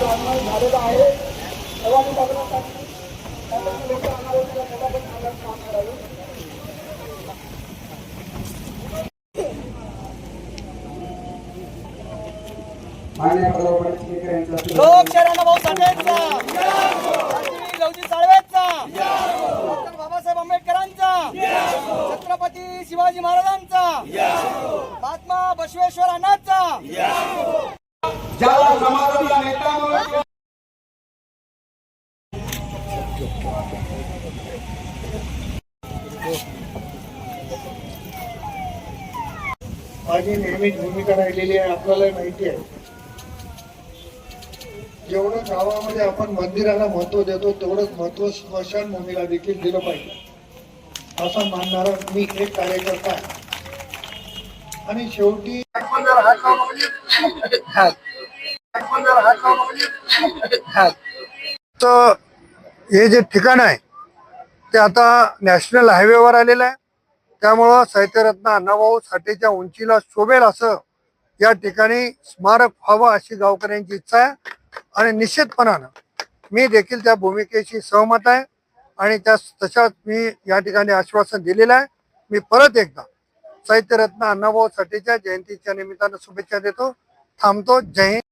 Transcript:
झालेला आहे. बघण्यासाठी त्यांना लोक काम करावे. लोकशाहीला भाऊ साठेंचा क्रांतिवीर लवजी साळवेचा डॉक्टर बाबासाहेब आंबेडकरांचा. छत्रपती शिवाजी महाराजांचा. महात्मा बसवेश्वर अण्णांचा. माझी नेहमीच भूमिका राहिलेली आहे आपल्याला माहिती आहे. जेवढं गावामध्ये आपण मंदिराला महत्त्व देतो तेवढंच महत्त्व स्मशानभूमीला देखील दिलं पाहिजे. असं मानणारा मी एक कार्यकर्ता आहे. आणि शेवटी तर हे जे ठिकाण आहे ते आता नॅशनल हायवेवर आलेलं आहे. त्यामुळं साहित्यरत्न अण्णाभाऊ साठेच्या उंचीला शोभेल असं या ठिकाणी स्मारक व्हावं अशी गावकऱ्यांची इच्छा आहे. आणि निश्चितपणानं मी देखील त्या भूमिकेशी सहमत आहे. आणि त्या तशाच मी या ठिकाणी आश्वासन दिलेलं आहे. मी परत एकदा साहित्यरत्न अण्णाभाऊ साठेच्या जयंतीच्या निमित्तानं शुभेच्छा देतो. थांबतो. जय हिंद.